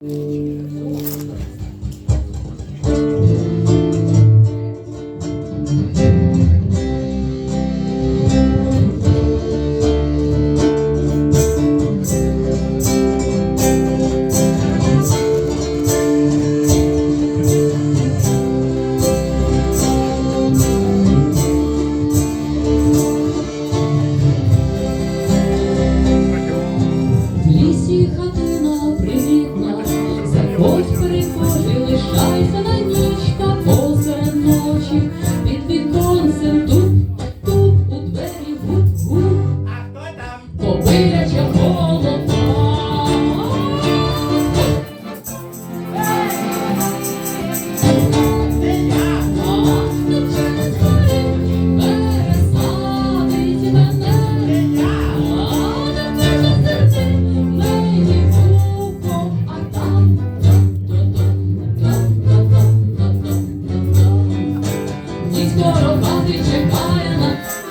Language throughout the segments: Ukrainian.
嗯。Ось прихожі, лишайся на нічка посеред ночі, під віконцем тут, тут, у двері гуп-гуп. А хто там? Кобиляча Робати чекає на.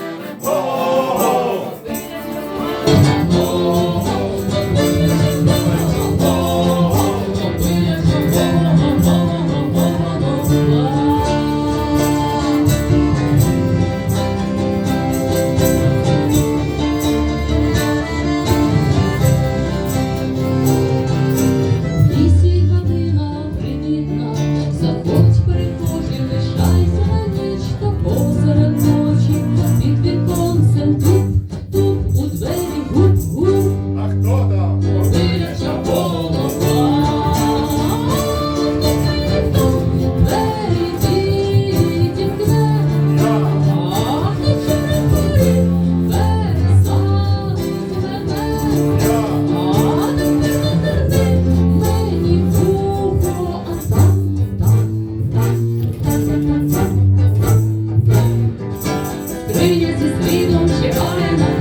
Виє зі слідом ще орена.